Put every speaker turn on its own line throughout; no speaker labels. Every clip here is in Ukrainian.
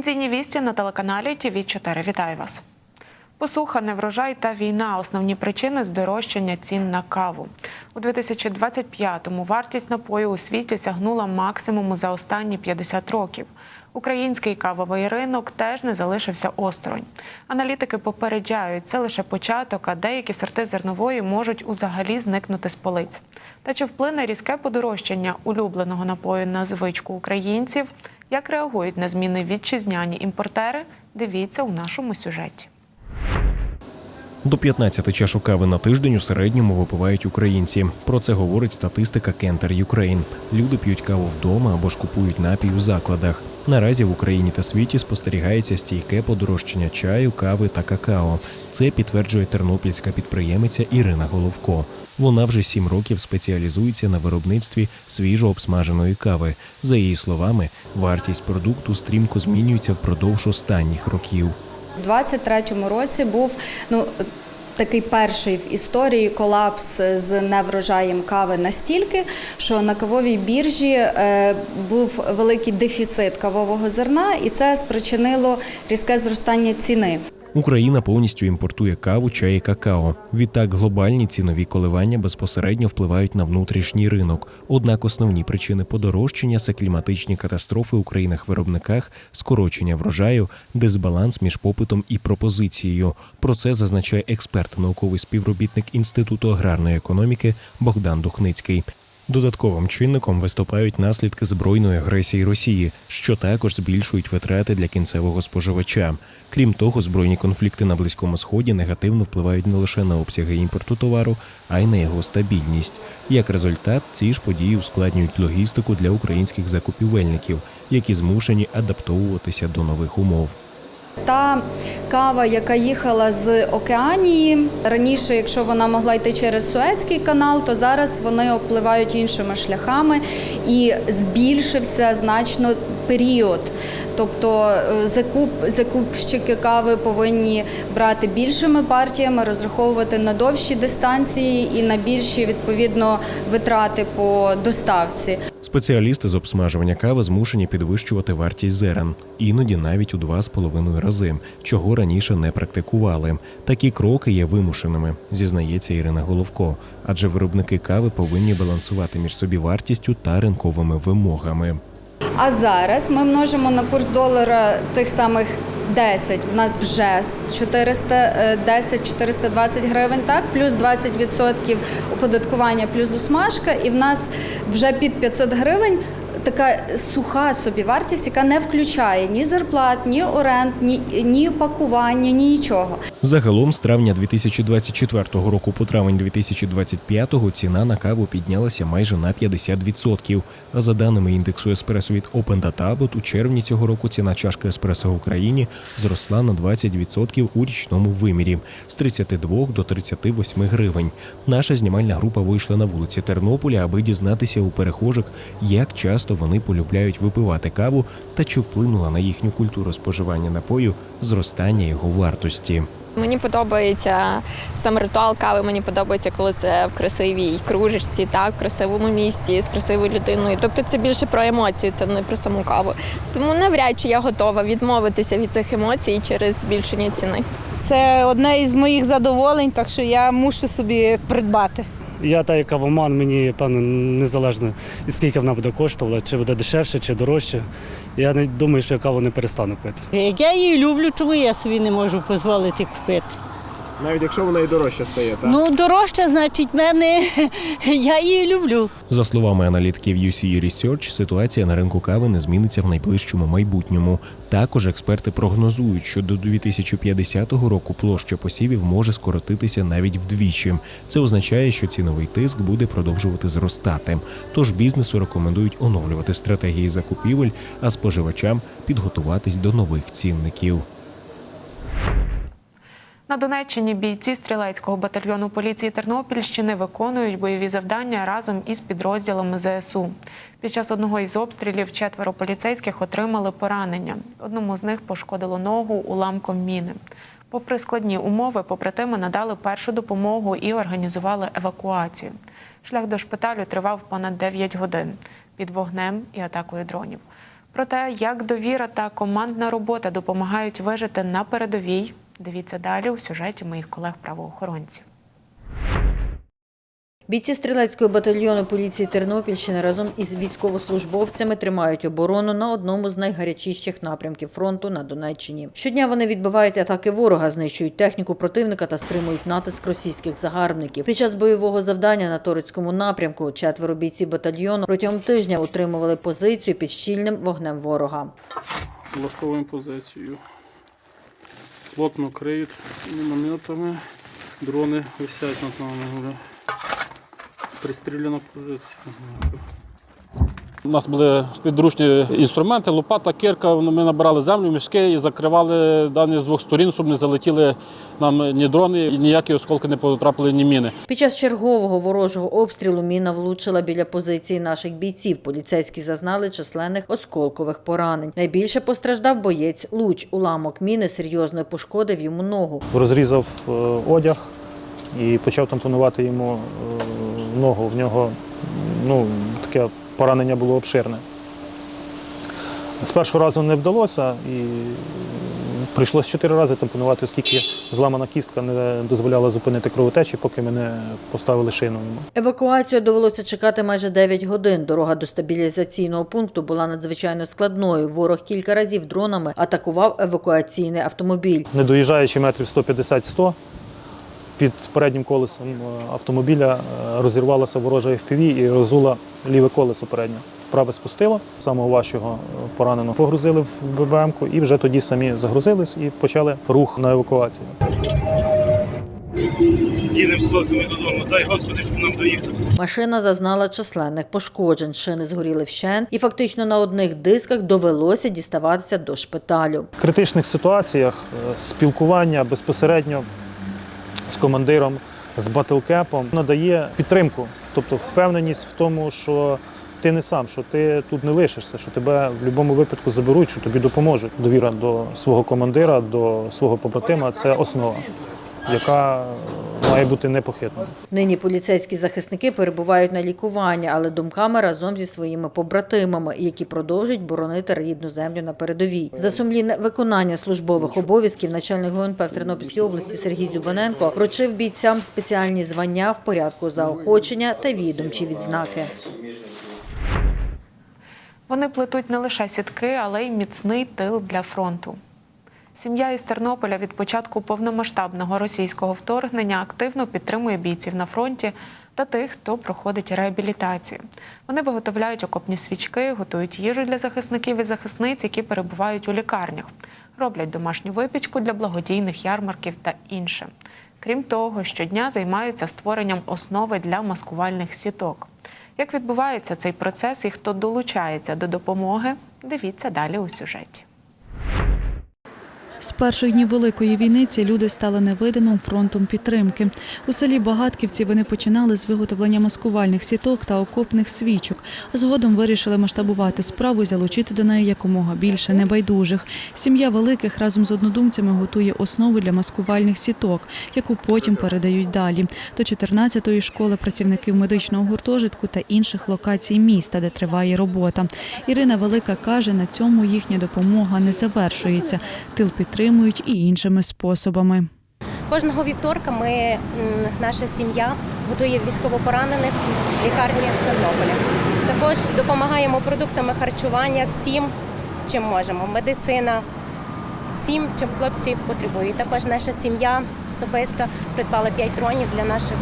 Провінційні вісті на телеканалі ТВ 4 Вітаю вас. Посуха, неврожай та війна основні причини здорожчання цін на каву. У 2025-му вартість напою у світі сягнула максимуму за останні 50 років. Український кавовий ринок теж не залишився осторонь. Аналітики попереджають, це лише початок, а деякі сорти зернової можуть узагалі зникнути з полиць. Та чи вплине різке подорожчання улюбленого напою на звичку українців? Як реагують на зміни вітчизняні імпортери? Дивіться у нашому сюжеті.
До 15 чашок кави на тиждень у середньому випивають українці. Про це говорить статистика Кентер Юкрейн. Люди п'ють каву вдома або ж купують напій у закладах. Наразі в Україні та світі спостерігається стійке подорожчання чаю, кави та какао. Це підтверджує тернопільська підприємиця Ірина Головко. Вона вже сім років спеціалізується на виробництві свіжо обсмаженої кави. За її словами, вартість продукту стрімко змінюється впродовж останніх років.
У 23-му році був ну. Такий перший в історії колапс з неврожаєм кави настільки, що на кавовій біржі е, був великий дефіцит кавового зерна, і це спричинило різке зростання ціни.
Україна повністю імпортує каву, чай і какао. Відтак глобальні цінові коливання безпосередньо впливають на внутрішній ринок. Однак основні причини подорожчання це кліматичні катастрофи у країнах-виробниках, скорочення врожаю, дисбаланс між попитом і пропозицією. Про це зазначає експерт, науковий співробітник Інституту аграрної економіки Богдан Духницький. Додатковим чинником виступають наслідки збройної агресії Росії, що також збільшують витрати для кінцевого споживача. Крім того, збройні конфлікти на близькому сході негативно впливають не лише на обсяги імпорту товару, а й на його стабільність. Як результат, ці ж події ускладнюють логістику для українських закупівельників, які змушені адаптовуватися до нових умов.
Та кава, яка їхала з Океанії. Раніше, якщо вона могла йти через Суецький канал, то зараз вони обпливають іншими шляхами і збільшився значно період. Тобто е, закуп, закупщики кави повинні брати більшими партіями, розраховувати на довші дистанції і на більші відповідно витрати по доставці.
Спеціалісти з обсмажування кави змушені підвищувати вартість зерен, іноді навіть у два з половиною рази, чого раніше не практикували. Такі кроки є вимушеними, зізнається Ірина Головко, адже виробники кави повинні балансувати між собі вартістю та ринковими вимогами.
А зараз ми множимо на курс долара тих самих 10. В нас вже 410-420 гривень, так, плюс 20% оподаткування, плюс досмажка, і в нас вже під 500 гривень. Така суха собівартість, яка не включає ні зарплат, ні оренд, ні, ні пакування, ні нічого.
Загалом з травня 2024 року по травень 2025 ціна на каву піднялася майже на 50%. А за даними індексу еспресо від Open Data Abbott, у червні цього року ціна чашки еспресо в Україні зросла на 20% у річному вимірі з 32 до 38 гривень. Наша знімальна група вийшла на вулиці Тернополя, аби дізнатися у перехожих, як часто вони полюбляють випивати каву та чи вплинула на їхню культуру споживання напою зростання його вартості.
Мені подобається сам ритуал кави. Мені подобається, коли це в красивій кружечці, так, в красивому місті, з красивою людиною. Тобто це більше про емоції, це не про саму каву. Тому навряд чи я готова відмовитися від цих емоцій через збільшення ціни.
Це одне із моїх задоволень, так що я мушу собі придбати.
Я та як кавоман, мені певно незалежно і скільки вона буде коштувала, чи буде дешевше, чи дорожче. Я не думаю, що я каву не перестану пити.
Як я її люблю, чому я собі не можу дозволити купити?
Навіть якщо вона і дорожча стає, так?
Ну, дорожче, значить, мене я її люблю.
За словами аналітиків UCE Research, ситуація на ринку кави не зміниться в найближчому майбутньому. Також експерти прогнозують, що до 2050 року площа посівів може скоротитися навіть вдвічі. Це означає, що ціновий тиск буде продовжувати зростати. Тож бізнесу рекомендують оновлювати стратегії закупівель, а споживачам підготуватись до нових цінників.
На Донеччині бійці стрілецького батальйону поліції Тернопільщини виконують бойові завдання разом із підрозділами ЗСУ. Під час одного із обстрілів четверо поліцейських отримали поранення. Одному з них пошкодило ногу уламком міни. Попри складні умови, побратими надали першу допомогу і організували евакуацію. Шлях до шпиталю тривав понад 9 годин під вогнем і атакою дронів. Про те, як довіра та командна робота допомагають вижити на передовій, дивіться далі у сюжеті моїх колег-правоохоронців.
Бійці стрілецького батальйону поліції Тернопільщини разом із військовослужбовцями тримають оборону на одному з найгарячіших напрямків фронту на Донеччині. Щодня вони відбивають атаки ворога, знищують техніку противника та стримують натиск російських загарбників. Під час бойового завдання на Торицькому напрямку четверо бійців батальйону протягом тижня утримували позицію під щільним вогнем ворога.
Влаштовуємо позицію. Плотно криють мінометами. Дрони висять над нами. вже. Пристріляна позиція. У нас були підручні інструменти, лопата, кирка. Ми набирали землю, мішки і закривали дані з двох сторін, щоб не залетіли нам ні дрони, і ніякі осколки не потрапили, ні міни.
Під час чергового ворожого обстрілу міна влучила біля позиції наших бійців. Поліцейські зазнали численних осколкових поранень. Найбільше постраждав боєць Луч. Уламок міни серйозно пошкодив йому ногу.
розрізав е, одяг і почав тампонувати йому е, ногу. В нього ну, таке поранення було обширне. З першого разу не вдалося і прийшлося чотири рази тампонувати, оскільки зламана кістка не дозволяла зупинити кровотечі, поки ми не поставили шину.
Евакуацію довелося чекати майже 9 годин. Дорога до стабілізаційного пункту була надзвичайно складною. Ворог кілька разів дронами атакував евакуаційний автомобіль.
Не доїжджаючи метрів 150-100, під переднім колесом е, автомобіля е, розірвалася ворожа FPV і розула ліве колесо переднє. Праве спустило, самого важчого е, пораненого погрузили в ББМ-ку і вже тоді самі загрузились і почали рух на евакуацію.
Їдемо з хлопцями додому. Дай Господи, щоб нам доїхати.
Машина зазнала численних пошкоджень. Шини згоріли вщент, і фактично на одних дисках довелося діставатися до шпиталю.
В критичних ситуаціях спілкування безпосередньо з командиром, з батлкепом надає підтримку, тобто впевненість в тому, що ти не сам, що ти тут не лишишся, що тебе в будь-якому випадку заберуть, що тобі допоможуть. Довіра до свого командира, до свого побратима це основа, яка має бути непохитною.
Нині поліцейські захисники перебувають на лікуванні, але думками разом зі своїми побратимами, які продовжують боронити рідну землю на передовій. За сумлінне виконання службових обов'язків начальник ГУНП в Тернопільській області Сергій Зюбаненко вручив бійцям спеціальні звання в порядку заохочення та відомчі відзнаки.
Вони плетуть не лише сітки, але й міцний тил для фронту. Сім'я із Тернополя від початку повномасштабного російського вторгнення активно підтримує бійців на фронті та тих, хто проходить реабілітацію. Вони виготовляють окопні свічки, готують їжу для захисників і захисниць, які перебувають у лікарнях, роблять домашню випічку для благодійних ярмарків та інше. Крім того, щодня займаються створенням основи для маскувальних сіток. Як відбувається цей процес і хто долучається до допомоги, дивіться далі у сюжеті.
З перших днів великої війни ці люди стали невидимим фронтом підтримки. У селі Багатківці вони починали з виготовлення маскувальних сіток та окопних свічок. Згодом вирішили масштабувати справу і залучити до неї якомога більше небайдужих. Сім'я великих разом з однодумцями готує основу для маскувальних сіток, яку потім передають далі до 14-ї школи працівників медичного гуртожитку та інших локацій міста, де триває робота. Ірина Велика каже, на цьому їхня допомога не завершується. Тил підтримують і іншими способами.
Кожного вівторка ми, наша сім'я готує військовопоранених в лікарні Тернополя. Також допомагаємо продуктами харчування всім, чим можемо. Медицина, всім, чим хлопці потребують. Також наша сім'я особисто придбала 5 дронів для наших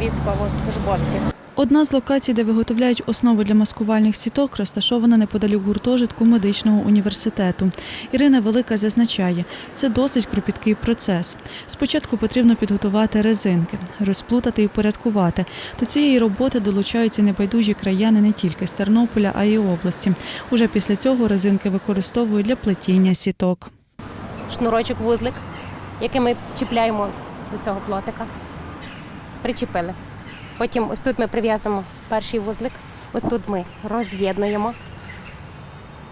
військовослужбовців.
Одна з локацій, де виготовляють основи для маскувальних сіток, розташована неподалік гуртожитку медичного університету. Ірина Велика зазначає, це досить кропіткий процес. Спочатку потрібно підготувати резинки, розплутати і упорядкувати. До цієї роботи долучаються небайдужі краяни не тільки з Тернополя, а й області. Уже після цього резинки використовують для плетіння сіток.
Шнурочок вузлик, який ми чіпляємо до цього плотика. Причепили. Потім ось тут ми прив'язуємо перший вузлик, ось тут ми роз'єднуємо.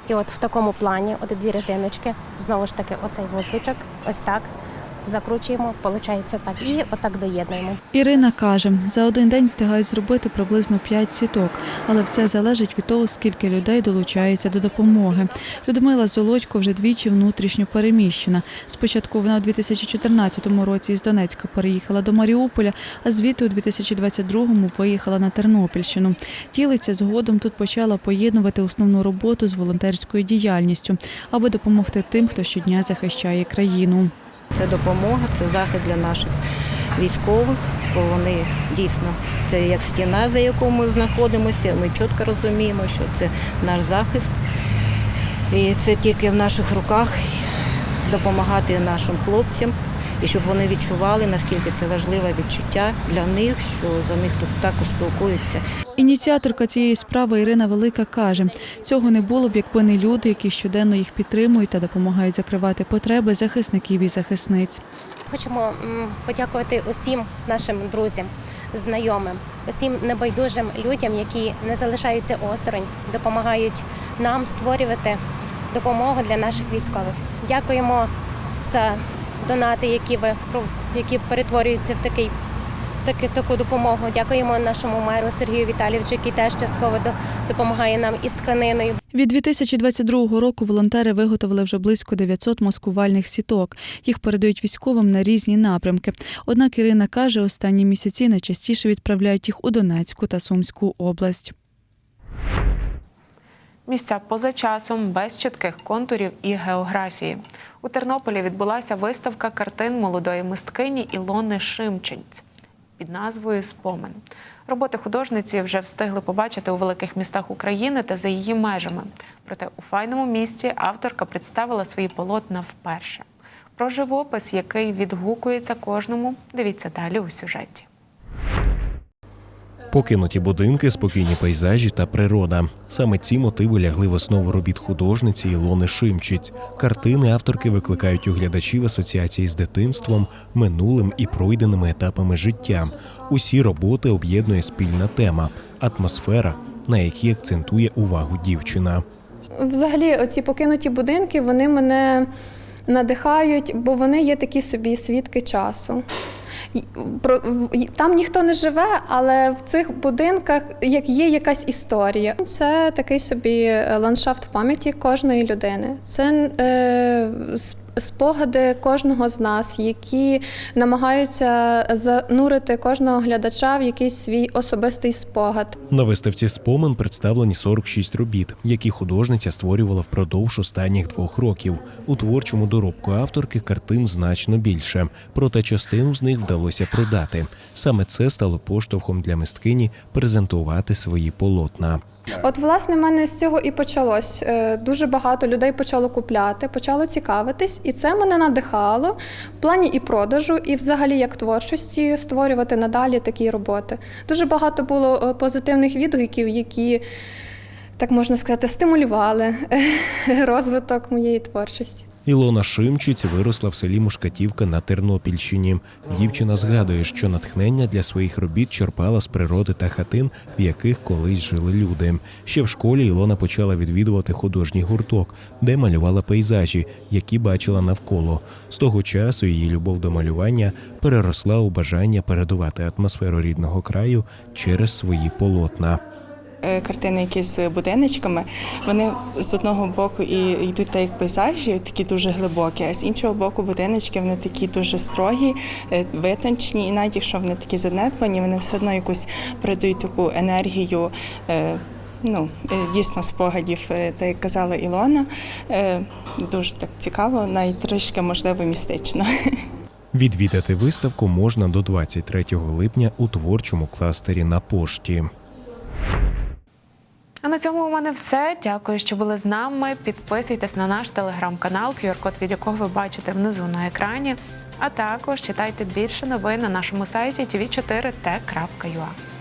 І от в такому плані, от дві резиночки, знову ж таки, оцей вузличок, ось так. Закручуємо, виходить так, і отак доєднуємо.
Ірина каже, за один день встигають зробити приблизно 5 сіток, але все залежить від того, скільки людей долучається до допомоги. Людмила Золодько вже двічі внутрішньо переміщена. Спочатку вона у 2014 році із Донецька переїхала до Маріуполя, а звідти у 2022-му виїхала на Тернопільщину. Тілиця згодом тут почала поєднувати основну роботу з волонтерською діяльністю, аби допомогти тим, хто щодня захищає країну.
Це допомога, це захист для наших військових, бо вони дійсно це як стіна, за якою ми знаходимося. Ми чітко розуміємо, що це наш захист. І це тільки в наших руках допомагати нашим хлопцям, і щоб вони відчували, наскільки це важливе відчуття для них, що за них тут також спілкуються.
Ініціаторка цієї справи Ірина Велика каже, цього не було б, якби не люди, які щоденно їх підтримують та допомагають закривати потреби захисників і захисниць.
Хочемо подякувати усім нашим друзям, знайомим, усім небайдужим людям, які не залишаються осторонь, допомагають нам створювати допомогу для наших військових. Дякуємо за донати, які ви про- які перетворюються в такий. таки- Таку допомогу дякуємо нашому меру Сергію Віталійовичу, який теж частково до- допомагає нам із тканиною.
Від 2022 року волонтери виготовили вже близько 900 маскувальних сіток. Їх передають військовим на різні напрямки. Однак Ірина каже, останні місяці найчастіше відправляють їх у Донецьку та Сумську область.
Місця поза часом без чітких контурів і географії. У Тернополі відбулася виставка картин молодої мисткині Ілони Шимченць під назвою Спомин. Роботи художниці вже встигли побачити у великих містах України та за її межами. Проте у файному місті авторка представила свої полотна вперше. Про живопис, який відгукується кожному, дивіться далі у сюжеті.
Покинуті будинки, спокійні пейзажі та природа. Саме ці мотиви лягли в основу робіт художниці Ілони Шимчиць. Картини авторки викликають у глядачів асоціації з дитинством, минулим і пройденими етапами життя. Усі роботи об'єднує спільна тема атмосфера, на якій акцентує увагу дівчина.
Взагалі, оці покинуті будинки вони мене надихають, бо вони є такі собі свідки часу. Там ніхто не живе, але в цих будинках як є якась історія. Це такий собі е, ландшафт пам'яті кожної людини. Це е, спогади кожного з нас, які намагаються занурити кожного глядача в якийсь свій особистий спогад.
На виставці спомин представлені 46 робіт, які художниця створювала впродовж останніх двох років. У творчому доробку авторки картин значно більше, проте частину з них вдалося продати. Саме це стало поштовхом для мисткині презентувати свої полотна.
От, власне, в мене з цього і почалось. Е, Дуже багато людей почало купляти, почало цікавитись, і це мене надихало в плані і продажу, і взагалі як творчості створювати надалі такі роботи. Дуже багато було е, позитивних відгуків, які, так можна сказати, стимулювали е, розвиток моєї творчості.
Ілона Шимчиць виросла в селі Мушкатівка на Тернопільщині. Дівчина згадує, що натхнення для своїх робіт черпала з природи та хатин, в яких колись жили люди. Ще в школі Ілона почала відвідувати художній гурток, де малювала пейзажі, які бачила навколо. З того часу її любов до малювання переросла у бажання передувати атмосферу рідного краю через свої полотна.
Е, Картини, які з будиночками, вони з одного боку і йдуть так як пейзажі, такі дуже глибокі, а з іншого боку, будиночки вони такі дуже строгі, е, витончені, і навіть якщо вони такі занедбані, вони все одно якусь передають таку енергію. е, Ну, дійсно, спогадів, так як казала Ілона, дуже так цікаво, навіть трішки можливо містично.
Відвідати виставку можна до 23 липня у творчому кластері на пошті.
А на цьому у мене все. Дякую, що були з нами. Підписуйтесь на наш телеграм-канал, QR-код від якого ви бачите внизу на екрані. А також читайте більше новин на нашому сайті tv4t.ua.